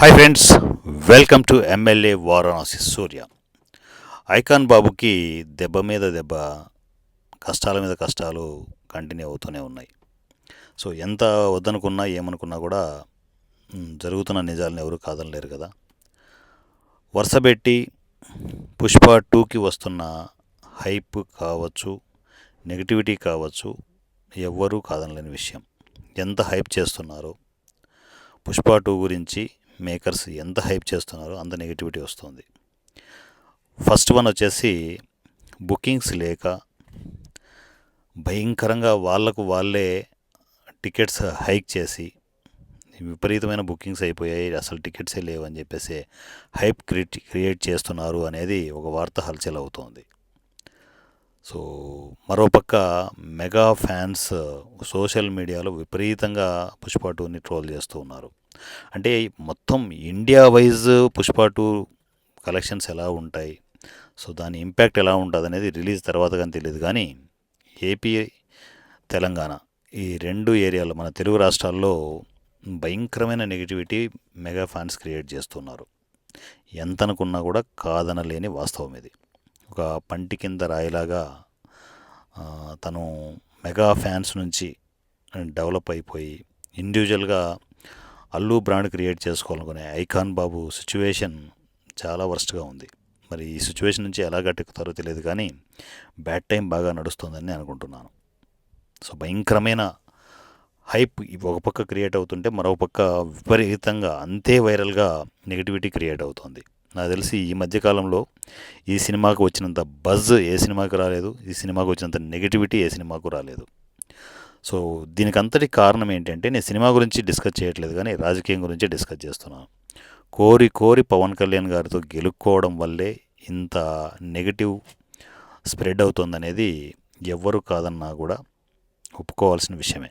Hi friends welcome to MLA Varanasi Surya icon బాబుకి దెబ్బ మీద దెబ్బ కష్టాల మీద కష్టాలు కంటిన్యూ అవుతూనే ఉన్నాయి. సో ఎంత వద్దనుకున్నా ఏమనుకున్నా కూడా జరుగుతున్న నిజాలను ఎవరు కాదనలేరు కదా. వరుసపెట్టి పుష్ప టూకి వస్తున్న హైప్ కావచ్చు నెగిటివిటీ కావచ్చు ఎవ్వరూ కాదనలేని విషయం. ఎంత హైప్ చేస్తున్నారో పుష్ప టూ గురించి మేకర్స్ ఎంత హైప్ చేస్తున్నారో అంత నెగిటివిటీ వస్తుంది. ఫస్ట్ వన్ వచ్చేసి బుకింగ్స్ లేక భయంకరంగా వాళ్ళకు వాళ్ళే టికెట్స్ హైక్ చేసి విపరీతమైన బుకింగ్స్ అయిపోయాయి అసలు టికెట్సే లేవని చెప్పేసి హైప్ క్రియేట్ క్రియేట్ చేస్తున్నారు అనేది ఒక వార్త హల్చల్ అవుతోంది సో మరోపక్క మెగా ఫ్యాన్స్ సోషల్ మీడియాలో విపరీతంగా పుష్ప టూని ట్రోల్ చేస్తూ ఉన్నారు. అంటే మొత్తం India wise Pushpa two collections ఎలా ఉంటాయి? సో దాని ఇంపాక్ట్ ఎలా ఉంటుంది అనేది రిలీజ్ తర్వాత కానీ తెలియదు కానీ ఏపీ తెలంగాణ ఈ రెండు ఏరియాలో మన తెలుగు రాష్ట్రాల్లో భయంకరమైన నెగిటివిటీ మెగా ఫ్యాన్స్ క్రియేట్ చేస్తున్నారు. ఎంత అనుకున్నా కూడా కాదనలేని వాస్తవం ఇది. ఒక పంటి కింద రాయిలాగా తను మెగా ఫ్యాన్స్ నుంచి డెవలప్ అయిపోయి ఇండివిజువల్గా అల్లు బ్రాండ్ క్రియేట్ చేసుకోవాలనుకునే ఐకాన్ బాబు సిచ్యువేషన్ చాలా వర్స్ట్గా ఉంది. మరి ఈ సిచ్యువేషన్ నుంచి ఎలా గట్టెక్కుతారో తెలియదు కానీ బ్యాడ్ టైం బాగా నడుస్తుందని నేను అనుకుంటున్నాను. సో భయంకరమైన హైప్ ఒక పక్క క్రియేట్ అవుతుంటే మరో పక్క విపరీతంగా అంతే వైరల్గా నెగిటివిటీ క్రియేట్ అవుతుంది. నాకు తెలిసి ఈ మధ్యకాలంలో ఈ సినిమాకు వచ్చినంత బజ్ ఏ సినిమాకు రాలేదు ఈ సినిమాకు వచ్చినంత నెగిటివిటీ ఏ సినిమాకు రాలేదు. సో దీనికి అంతటి కారణం ఏంటంటే నేను సినిమా గురించి డిస్కస్ చేయట్లేదు కానీ రాజకీయం గురించి డిస్కస్ చేస్తున్నాను. కోరి కోరి పవన్ కళ్యాణ్ గారితో గెలుక్కోవడం వల్లే ఇంత నెగిటివ్ స్ప్రెడ్ అవుతుందనేది ఎవ్వరు కాదన్నా కూడా ఒప్పుకోవాల్సిన విషయమే.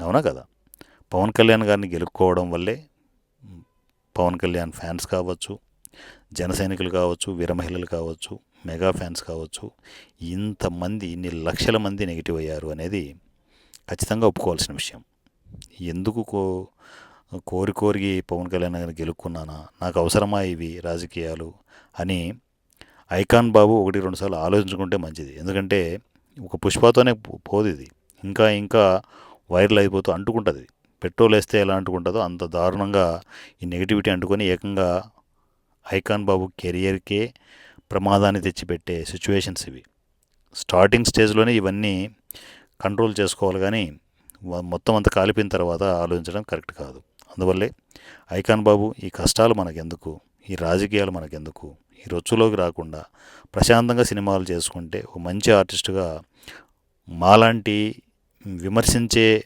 అవునా కదా? పవన్ కళ్యాణ్ గారిని గెలుక్కోవడం వల్లే పవన్ కళ్యాణ్ ఫ్యాన్స్ కావచ్చు జనసైనికులు కావచ్చు వీర మహిళలు కావచ్చు మెగా ఫ్యాన్స్ కావచ్చు ఇంతమంది ఇన్ని లక్షల మంది నెగిటివ్ అయ్యారు అనేది ఖచ్చితంగా ఒప్పుకోవాల్సిన విషయం. ఎందుకు కో కోరి కోరి పవన్ కళ్యాణ్ గారిని గెలుక్కున్నానా? నాకు అవసరమా ఇవి రాజకీయాలు? అని ఐకాన్ బాబు ఒకటి రెండు సార్లు ఆలోచించుకుంటే మంచిది. ఎందుకంటే ఒక పుష్పతోనే పో- పోదు ఇది. ఇంకా ఇంకా వైరల్ అయిపోతూ అంటుకుంటుంది. పెట్రోల్ వేస్తే ఎలా అంటుకుంటుందో అంత దారుణంగా ఈ నెగిటివిటీ అంటుకొని ఏకంగా ఐకాన్ బాబు కెరియర్కే ప్రమాదాన్ని తెచ్చిపెట్టే సిచ్యువేషన్స్ ఇవి. స్టార్టింగ్ స్టేజ్లోనే ఇవన్నీ కంట్రోల్ చేసుకోవాలి కానీ మొత్తం అంతా కాలిపోయిన తర్వాత ఆలోచించడం కరెక్ట్ కాదు. అందువల్లే ఐకాన్ బాబు ఈ కష్టాలు మనకెందుకు? ఈ రాజకీయాలు మనకెందుకు? ఈ రొచ్చులోకి రాకుండా ప్రశాంతంగా సినిమాలు చేసుకుంటే ఒక మంచి ఆర్టిస్టుగా మాలాంటి విమర్శించే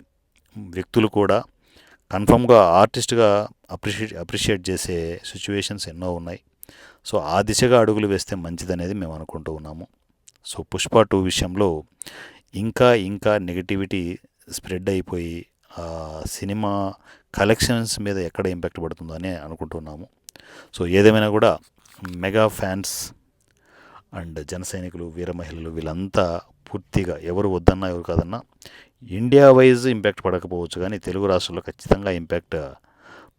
వ్యక్తులు కూడా కన్ఫర్మ్గా ఆర్టిస్ట్గా అప్రిషియేట్ అప్రిషియేట్ చేసే సిచ్యువేషన్స్ ఎన్నో ఉన్నాయి. సో ఆ దిశగా అడుగులు వేస్తే మంచిదనేది మేము అనుకుంటూ ఉన్నాము. సో పుష్ప టూ విషయంలో ఇంకా ఇంకా నెగిటివిటీ స్ప్రెడ్ అయిపోయి ఆ సినిమా కలెక్షన్స్ మీద ఎక్కడ ఇంపాక్ట్ పడుతుందో అని అనుకుంటున్నాము. సో ఏదేమైనా కూడా మెగా ఫ్యాన్స్ అండ్ జన సైనికులు వీర మహిళలు వీళ్ళంతా పూర్తిగా ఎవరు వద్దన్నా ఎవరు కాదన్నా ఇండియా వైజ్ ఇంపాక్ట్ పడకపోవచ్చు కానీ తెలుగు రాష్ట్రాల్లో ఖచ్చితంగా ఇంపాక్ట్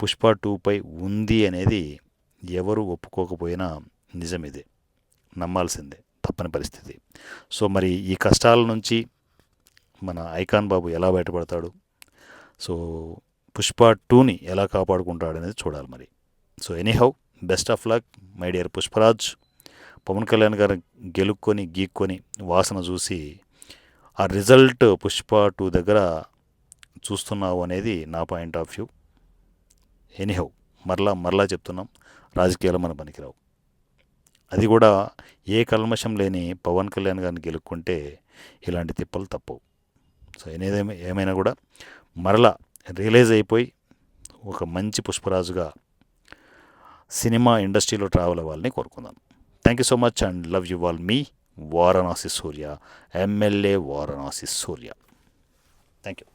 పుష్ప టూపై ఉంది అనేది ఎవరు ఒప్పుకోకపోయినా నిజం ఇదే. నమ్మాల్సిందే. తప్పని పరిస్థితి. సో మరి ఈ కష్టాల నుంచి మన ఐకాన్ బాబు ఎలా బయటపడతాడు? సో పుష్ప టూని ఎలా కాపాడుకుంటాడు అనేది చూడాలి మరి. So anyhow best of luck my dear Pushparaj. Pawan Kalyan garu గెలుక్కొని గీక్కొని వాసన చూసి ఆ రిజల్ట్ పుష్ప టూ దగ్గర చూస్తున్నావు అనేది నా పాయింట్ ఆఫ్ వ్యూ. ఎనీహౌ మరలా మరలా చెప్తున్నాం. రాజకీయాలు మన పనికిరావు. అది కూడా ఏ కల్మషం లేని పవన్ కళ్యాణ్ గారిని గెలుక్కుంటే ఇలాంటి తిప్పలు తప్పవు. సో ఏదేమైనా ఏమైనా కూడా మరలా రియలైజ్ అయిపోయి ఒక మంచి పుష్పరాజుగా సినిమా ఇండస్ట్రీలో ట్రావెల్ అవ్వాలని కోరుకుందాం. Thank you so much and love you all me Varanasi Surya MLA Varanasi Surya. Thank you